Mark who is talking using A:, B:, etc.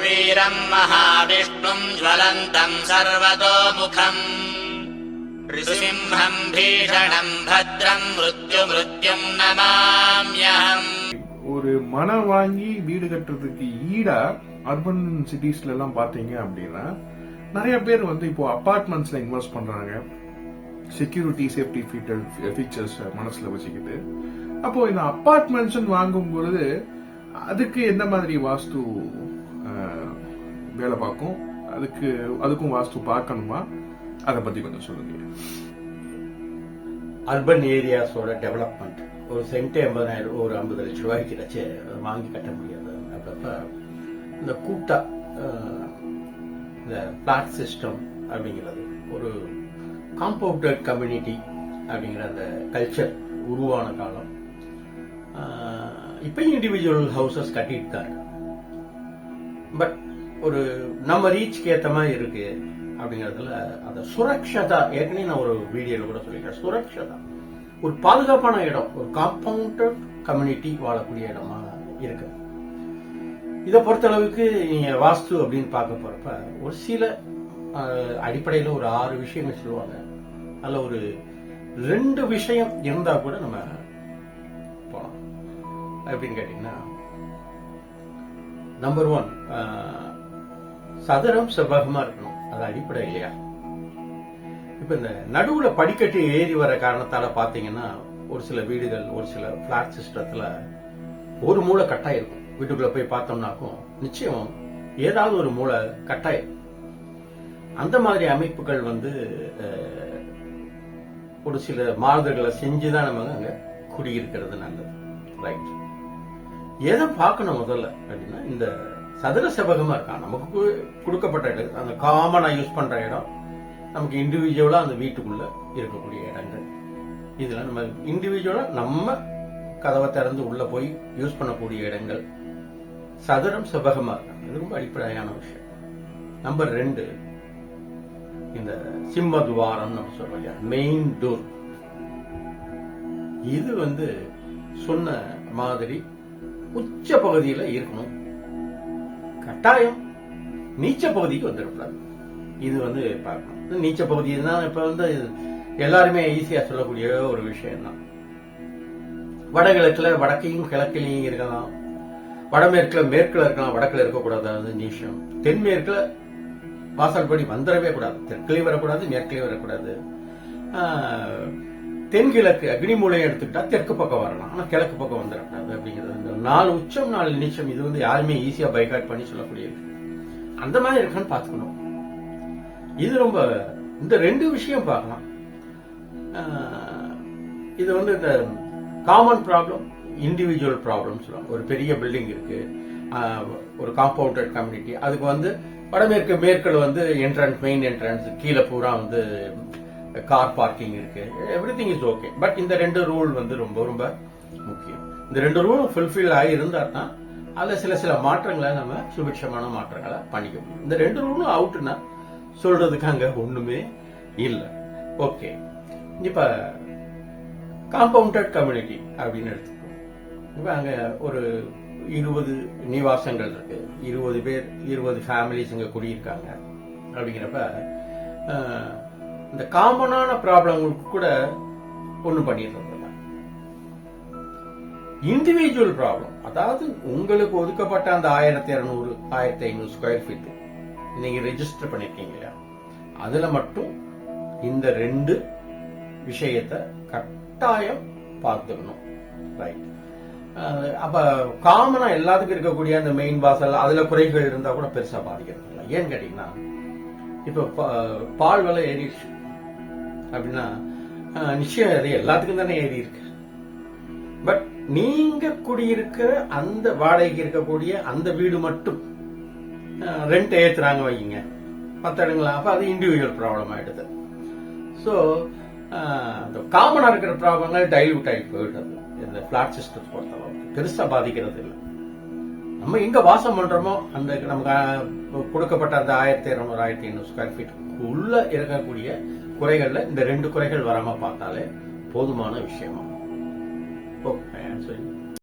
A: वीरम् महाविष्णुम् ज्वलन्तम् सर्वतोमुखम् ऋषिसिंहम् भीषणम् भद्रम् मृत्युमृत्युम् नमाम्यहम्
B: ஒரு மனம் வாங்கி வீடு கட்டுறதுக்கு ஈடா அர்பன் சிட்டிஸ்ல எல்லாம் பாத்தீங்க அப்படின்னா நிறைய பேர் வந்து இப்போ அபார்ட்மெண்ட்ஸ்ல இன்வெஸ்ட் பண்றாங்க செக்யூரிட்டி சேஃப்டி ஃபீச்சர்ஸ் மனசுல வச்சுக்கிட்டு அப்போ இந்த அபார்ட்மெண்ட்ஸ் வாங்கும் பொழுது அதுக்கு எந்த மாதிரி வாஸ்து அஹ், வேலை பார்க்கும். அதுக்கு அதுக்கும் வாஸ்து பார்க்கணுமா? அதை பற்றி கொஞ்சம் சொல்லுங்க.
C: அர்பன் ஏரியாஸோட டெவலப்மெண்ட் ஒரு சென்ட் எண்பதாயிரம் ஒரு ஐம்பது லட்ச ரூபாய்க்கு வச்சு அதை வாங்கி கட்ட முடியாது. அப்பப்ப இந்த கூட்டா இந்த பிளாட் சிஸ்டம் அப்படிங்கிறது ஒரு காம்பவுண்டட் கம்யூனிட்டி அப்படிங்கிற அந்த கல்ச்சர் உருவான காலம். அஹ், இப்பயும் இண்டிவிஜுவல் ஹவுசஸ் கட்டிட்டு தான் இருக்கு. பட் ஒரு நம்ம ரீச்க்கு ஏற்ற மாதிரி இருக்கு அப்படிங்கிறதுல அந்த சுரக்ஷதா ஏற்கனவே நான் ஒரு வீடியோல கூட சொல்லியிருக்கேன் சுரக்ஷதா. ஒரு பாதுகாப்பான இடம் ஒரு காம்பவுண்டட் கம்யூனிட்டி வாழக்கூடிய இடமா இருக்கு. இதை பொறுத்தளவுக்கு நீங்க வாஸ்து அப்படின்னு பார்க்க போறப்ப ஒரு சில அடிப்படையில் ஒரு ஆறு விஷயங்கள் சொல்லுவாங்க. அதுல ஒரு ரெண்டு விஷயம் இருந்தா கூட நம்ம போகலாம் அப்படின்னு கேட்டீங்கன்னா நம்பர் ஒன் சதுரம் செவ்வகமா இருக்கணும். அது அடிப்படை இல்லையா? இப்ப இந்த நடுவுல படிக்கட்டு ஏறி வர காரணத்தால பாத்தீங்கன்னா ஒரு சில வீடுகள் ஒரு சில பிளாட் சிஸ்டத்துல ஒரு மூளை கட்டாயிருக்கும் வீட்டுக்குள்ள போய் பார்த்தோம்னாக்கும் நிச்சயம் ஏதாவது ஒரு மூளை கட்டாயம் அந்த மாதிரி அமைப்புகள் வந்து ஒரு சில மாறுதல்களை செஞ்சுதான் நம்ம அங்க குடியிருக்கிறது நல்லது. ரைட் எதை பார்க்கணும் முதல்ல அப்படின்னா இந்த சதுர செவகமா இருக்கான் நமக்கு கொடுக்கப்பட்ட இடம். அந்த காமனா யூஸ் பண்ற இடம். நமக்கு இண்டிவிஜுவலா அந்த வீட்டுக்குள்ள இருக்கக்கூடிய இடங்கள். இதுல நம்ம இண்டிவிஜுவலா நம்ம கதவை திறந்து உள்ள போய் யூஸ் பண்ணக்கூடிய இடங்கள். சதுரம் செவகமா இருக்காங்க இது ரொம்ப அடிப்படையான விஷயம். நம்பர் ரெண்டு இந்த சிம்ம துவாரம் நம்ம சொல்றோம் இல்லையா? மெயின் டோர் இது வந்து சொன்ன மாதிரி உச்ச பகுதியில் இருக்கணும். கட்டாயம் நீச்ச பகுதிக்கு வந்துடக்கூடாது. இது வந்து பார்க்கணும். நீச்ச பகுதி தான் இப்ப வந்து எல்லாருமே ஈஸியா சொல்லக்கூடிய ஒரு விஷயம் தான் வடகிழக்குல வடக்கையும் கிழக்கிலையும் இருக்கலாம். வடமேற்குல மேற்குல இருக்கலாம் வடக்குல இருக்கக்கூடாது. அது நீஷம் தென்மேற்குல வாசல்படி வந்துடவே கூடாது. தெற்குலயும் வரக்கூடாது மேற்குலயும் வரக்கூடாது. ஆஹ், தென்கிழக்கு அக்னிமூலையை எடுத்துக்கிட்டா தெற்கு பக்கம் வரலாம். ஆனா கிழக்கு பக்கம் வந்துடக்கூடாது அப்படிங்கிறது இந்த நாலு உச்சம் நாலு நீச்சம் இது வந்து யாருமே ஈஸியா பைகாட் பண்ணி சொல்லக்கூடியது. அந்த மாதிரி இருக்கான்னு பாத்துக்கணும் இது ரொம்ப இந்த ரெண்டு விஷயம் பார்க்கலாம். இது வந்து இந்த காமன் ப்ராப்ளம் இண்டிவிஜுவல் ப்ராப்ளம் சொல்லுவாங்க. ஒரு பெரிய பில்டிங் இருக்கு. ஒரு காம்பவுண்டட் கம்யூனிட்டி அதுக்கு வந்து வடமேற்கு மேற்கில் வந்து என்ட்ரன்ஸ் மெயின் என்ட்ரன்ஸ் கீழே பூரா வந்து கார் பார்க்கிங் இருக்கு. Everything is okay but இந்த ரெண்டு ரூல் வந்து ரொம்ப ரொம்ப முக்கியம். இந்த ரெண்டு ரூலும் ஃபுல்ஃபில் ஆகி இருந்தா தான் சில சில மாற்றங்களை நம்ம சுபிக்ஷமான மாற்றங்களை பண்ணிக்க முடியும். இந்த ரெண்டு ரூலும் அவுட்னா சொல்றதுக்கு அங்கே ஒன்றுமே இல்லை. ஓகே இப்போ காம்பவுண்டட் கம்யூனிட்டி அப்படின்னு எடுத்துக்கோம் இப்போ அங்கே ஒரு இருபது நிவாசங்கள் இருக்கு. இருபது பேர் இருபது ஃபேமிலிஸ் இங்கே குடியிருக்காங்க. அப்படிங்கிறப்ப இந்த காமனான ப்ராப்ளங்களுக்கு கூட ஒன்றும் பண்ணிடுறது இண்டிவிஜுவல் ப்ராப்ளம் அதாவது உங்களுக்கு ஒதுக்கப்பட்ட அந்த ஆயிரத்தி இரநூறு ஆயிரத்தி ஐநூறு ஸ்கொயர் ஃபீட் நீங்க ரெஜிஸ்டர் பண்ணிருக்கீங்க இல்லையா? அதுல மட்டும் இந்த ரெண்டு விஷயத்தை கட்டாயம் பார்த்துக்கணும். ரைட் அப்ப காமனா எல்லாத்துக்கும் இருக்கக்கூடிய அந்த மெயின் வாசல் அதுல குறைகள் இருந்தா கூட பெருசா பாதிக்கிறது இல்லை. ஏன்னு கேட்டீங்கன்னா இப்ப பா- பால் விலை ஏறிடுச்சு. அப்படின்னா நிச்சயம் அது எல்லாத்துக்கும் தானே ஏறி இருக்கு. பட் நீங்க குடியிருக்கிற அந்த வாடகைக்கு இருக்கக்கூடிய அந்த வீடு மட்டும் ரெண்ட் ஏத்துறாங்க வைங்க. மற்ற இடங்களா? அப்ப அது இண்டிவிஜுவல் ப்ராப்ளம் ஆயிடுது. ஸோ இந்த காமனா இருக்கிற ப்ராப்ளங்கள் டைல்யூட் ஆகி போயிடுது. இந்த பிளாட் சிஸ்டத்தை பொறுத்தளவுக்கு. பெருசா பாதிக்கிறது இல்லை. நம்ம எங்க வாசம் பண்றோமோ அந்த நமக்கு கொடுக்கப்பட்ட அந்த ஆயிரத்தி இருநூறு ஆயிரத்தி ஐநூறு ஸ்கொயர் ஃபீட் உள்ள இருக்கக்கூடிய குறைகள்ல இந்த ரெண்டு குறைகள் வராம பார்த்தாலே போதுமான விஷயமா? ஓகே சரி